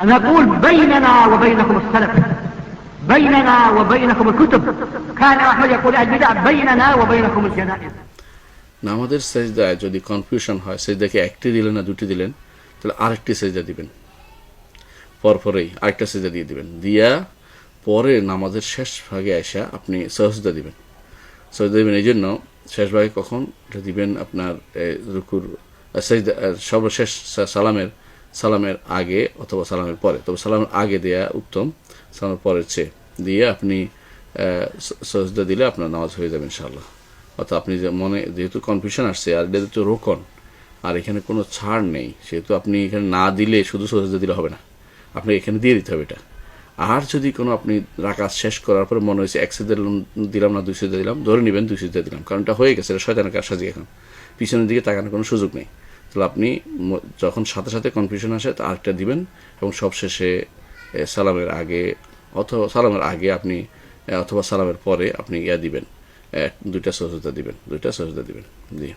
نقول بيننا وبينكم السلف بيننا وبينكم الكتب كان أحمد يقول البدع بيننا وبينكم الجنائز নামাজের সেজদায় যদি কনফিউশন হয় সেজদাকে একটি দিলেন না দুটি দিলেন তাহলে আরেকটি সেজদা দিবেন পরপরেই আরেকটা সেজদা দিয়ে দিবেন দিয়া পরে নামাজের শেষ ভাগে আসা আপনি সহজদা দিবেন সহজদা দিবেন এই জন্য শেষ ভাগে কখন এটা দিবেন আপনার এ, রুকুর আহ, সেজদা আহ, সর্বশেষ সা- সালামের সালামের আগে অথবা সালামের পরে। তবে সালামের আগে দেয়া উত্তম, সালামের পরের চেয়ে দিয়ে আপনি সহজদা দিলে আপনার নামাজ হয়ে যাবে ইনশাআল্লাহ। অর্থাৎ আপনি যে মনে, যেহেতু কনফিউশন আসছে আর এটা তো রোকন, আর এখানে কোনো ছাড় নেই, সেহেতু আপনি এখানে না দিলে শুধু সহজে দিলে হবে না। আপনি এখানে দিয়ে দিতে হবে এটা। আর যদি কোনো আপনি রাকাত শেষ করার পরে মনে হয়েছে এক দিলাম না, দুই সিদ্ধা দিলাম, ধরে নেবেন দুই সিদ্ধা দিলাম, কারণ এটা হয়ে গেছে, এটা শয়তানের কারসাজি এখন। পিছনের দিকে তাকানোর কোনো সুযোগ নেই। তাহলে আপনি যখন সাথে সাথে কনফিউশন আসে, তা আরেকটা দিবেন এবং সবশেষে শেষে সালামের আগে অথবা সালামের আগে আপনি অথবা সালামের পরে আপনি ইয়া দিবেন। দুইটা সহজতা দিবেন, দুইটা সহজতা দিবেন। জি।